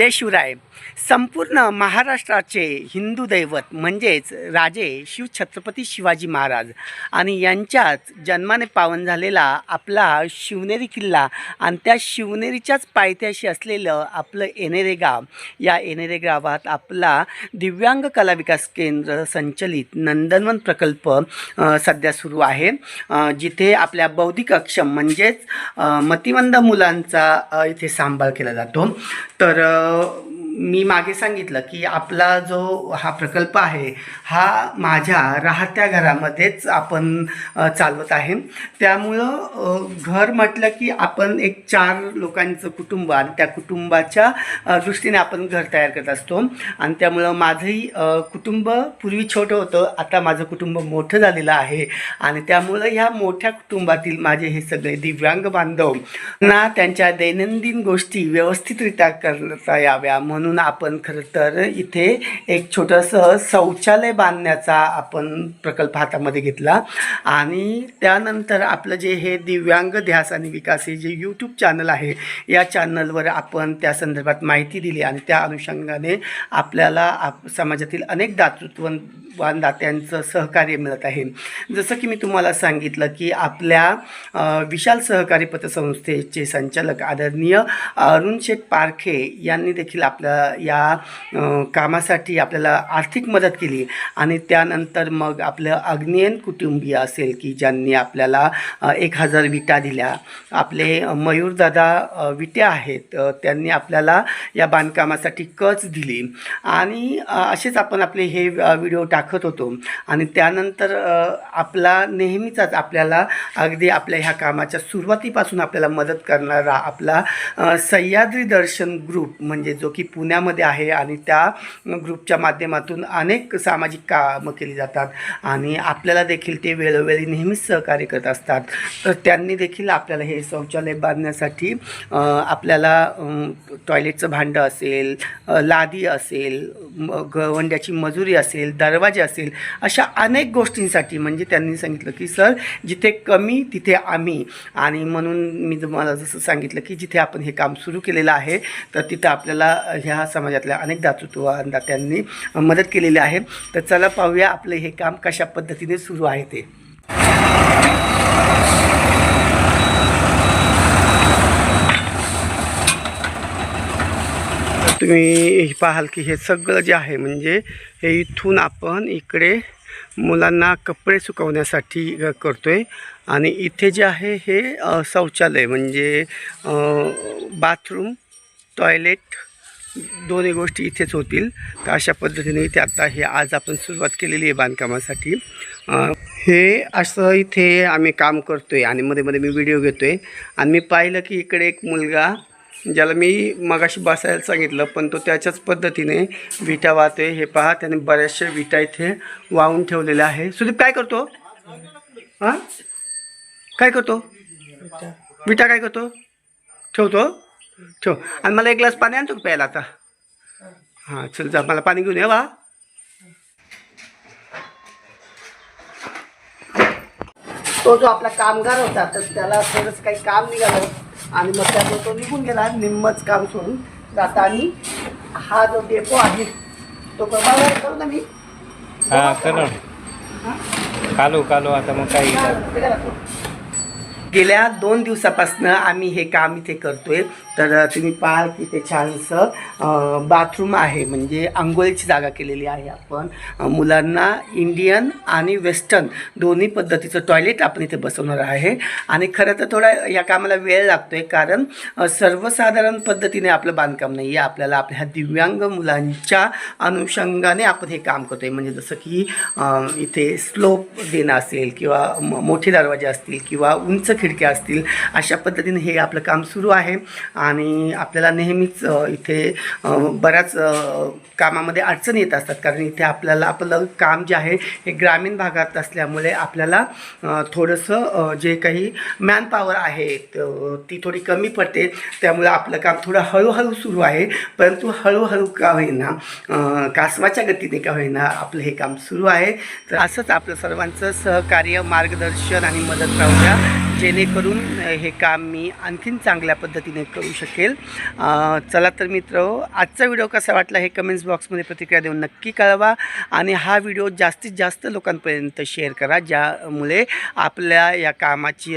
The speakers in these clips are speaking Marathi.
जय शिवराय. संपूर्ण महाराष्ट्राचे हिंदू दैवत म्हणजेच राजे शिव छत्रपती शिवाजी महाराज आणि यांच्याच जन्माने पावन झालेला आपला शिवनेरी किल्ला आणि त्या शिवनेरीच्याच पायथ्याशी असलेलं आपलं एनेरे गाव. या एनेरे गावात आपला दिव्यांग कला विकास केंद्र संचलित नंदनवन प्रकल्प सध्या सुरू आहे. जिथे आपल्या बौद्धिक अक्षम म्हणजेच मतिमंद मुलांचा इथे सांभाळ केला जातो. तर 那 मी मागे सांगितलं की आपला जो हा प्रकल्प आहे हा माझ्या राहत्या घरामध्येच आपण चालवत आहे. त्यामुळं घर म्हटलं की आपण एक चार लोकांचं कुटुंब आणि त्या कुटुंबाच्या दृष्टीने आपण घर तयार करत असतो. आणि त्यामुळं माझंही कुटुंब पूर्वी छोटं होतं आता माझं कुटुंब मोठं झालेलं आहे. आणि त्यामुळं ह्या मोठ्या कुटुंबातील माझे हे सगळे दिव्यांग बांधव ना त्यांच्या दैनंदिन गोष्टी व्यवस्थितरित्या करता याव्या म्हणून म्हणून आपण खरं तर इथे एक छोटंसं शौचालय बांधण्याचा आपण प्रकल्प हातामध्ये घेतला. आणि त्यानंतर आपलं जे हे दिव्यांग ध्यास आणि विकास हे जे यूट्यूब चॅनल आहे या चॅनलवर आपण त्या संदर्भात माहिती दिली आणि त्या अनुषंगाने आपल्याला आप समाजातील अनेक दातृत्ववान दात्यांचं सहकार्य मिळत आहे. जसं की मी तुम्हाला सांगितलं की आपल्या विशाल सहकारी पतसंस्थेचे संचालक आदरणीय अरुण शेठ पारखे यांनी देखील आपल्या या कामासाठी आपल्याला आर्थिक मदत केली. आणि त्यानंतर मग आपलं अग्नियन कुटुंबीय असेल की ज्यांनी आपल्याला एक हजार विटा दिल्या. आपले मयूरदादा विट्या विटे आहेत. त्यांनी आपल्याला या बांधकामासाठी कच दिली. आणि असेच आपण आपले हे व्हिडिओ टाकत होतो. आणि त्यानंतर आपला नेहमीचाच आपल्याला अगदी आपल्या ह्या कामाच्या सुरुवातीपासून आपल्याला मदत करणारा आपला सह्याद्री दर्शन ग्रुप म्हणजे जो की पुणे पुण्यामध्ये आहे आणि त्या ग्रुपच्या माध्यमातून अनेक सामाजिक कामं केली जातात. आणि आपल्याला देखील ते वेळोवेळी नेहमीच सहकार्य करत असतात. तर त्यांनी देखील आपल्याला हे शौचालय बांधण्यासाठी आपल्याला टॉयलेटचं भांडं असेल लादी असेल गवंड्याची मजुरी असेल दरवाजे असेल अशा अनेक गोष्टींसाठी म्हणजे त्यांनी सांगितलं की सर जिथे कमी तिथे आम्ही. आणि म्हणून मी तुम्हाला जसं सांगितलं की जिथे आपण हे काम सुरू केलेलं आहे तर तिथं आपल्याला ह्या समाजातल्या अनेक दातृत्वदात्यांनी मदत केलेली आहे. तर चला पाहूया आपलं हे काम कशा पद्धतीने सुरू आहे ते. तुम्ही पाहाल की हे सगळं जे आहे म्हणजे हे इथून आपण इकडे मुलांना कपडे सुकवण्यासाठी करतो करतोय. आणि इथे जे आहे हे शौचालय म्हणजे बाथरूम टॉयलेट दोन्ही गोष्टी इथेच होतील. तर अशा पद्धतीने इथे आता हे आज आपण सुरुवात केलेली आहे बांधकामासाठी. हे असं इथे आम्ही काम करतोय आणि मध्ये मध्ये मी व्हिडिओ घेतोय. आणि मी पाहिलं की इकडे एक मुलगा ज्याला मी मगाशी बसायला सांगितलं पण तो त्याच्याच पद्धतीने विटा वाहते हे पहा त्याने बऱ्याचशा विटा इथे वाहून ठेवलेल्या आहे. सुदीप काय करतो? हां? काय करतो? विटा काय करतो? ठेवतो? ठेव. आणि मला एक ग्लास पाणी आणतो प्यायला आता? हां चल जा मला पाणी घेऊन ये वा. तो जो आपला कामगार होता तर त्याला थोडंसं काही काम निघालं. आणि मग त्यामुळे तो निघून गेला निम्मच काम सोडून जाता आणि हा जो डेपो आहे तो प्रभाव करू ना मी? हा करो. कालू कालू आता मग काही गेल्या दोन दिवसापासनं आम्ही हे काम इथे करतोय. तर तुम्ही पाहाल की ते छानसं बाथरूम आहे. म्हणजे आंघोळीची जागा केलेली आहे आपण. मुलांना इंडियन आणि वेस्टर्न दोन्ही पद्धतीचं टॉयलेट आपण इथे बसवणार आहे. आणि खरं तर थोडा या कामाला वेळ लागतो आहे कारण सर्वसाधारण पद्धतीने आपलं बांधकाम नाही आहे आपल्याला आपल्या दिव्यांग मुलांच्या अनुषंगाने आपण हे काम करतो आहे म्हणजे जसं की इथे स्लोप देणं असेल किंवा मोठे दरवाजे असतील किंवा उंच खिडक्या असतील अशा पद्धतीने हे आपलं काम सुरू आहे. आणि आपल्याला नेहमीच इथे बऱ्याच कामामध्ये अडचणी येत असतात. कारण इथे आपल्याला आपलं काम जे आहे हे ग्रामीण भागात असल्यामुळे आपल्याला थोडंसं जे काही मॅनपावर आहे ती थोडी कमी पडते. त्यामुळे आपलं काम थोडं हळूहळू सुरू आहे. परंतु हळूहळू का होईना कासवाच्या गतीने का होईना आपलं हे काम सुरू आहे. तर असंच आपलं सर्वांचं सहकार्य मार्गदर्शन आणि मदत राहू द्या. जेणेकरून हे काम मी आणखीन चांगल्या पद्धतीने करू शकेल. चला तर मित्र आजचा व्हिडिओ कसा वाटला हे कमेंट्स बॉक्समध्ये प्रतिक्रिया देऊन नक्की कळवा आणि हा व्हिडिओ जास्तीत जास्त लोकांपर्यंत शेअर करा ज्यामुळे आपल्या या कामाची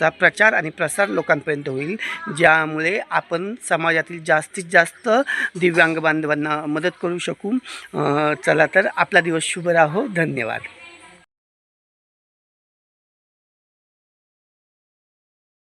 चा प्रचार आणि प्रसार लोकांपर्यंत होईल ज्यामुळे आपण समाजातील जास्तीत जास्त दिव्यांग बांधवांना मदत करू शकू. चला तर आपला दिवस शुभ राहो. धन्यवाद.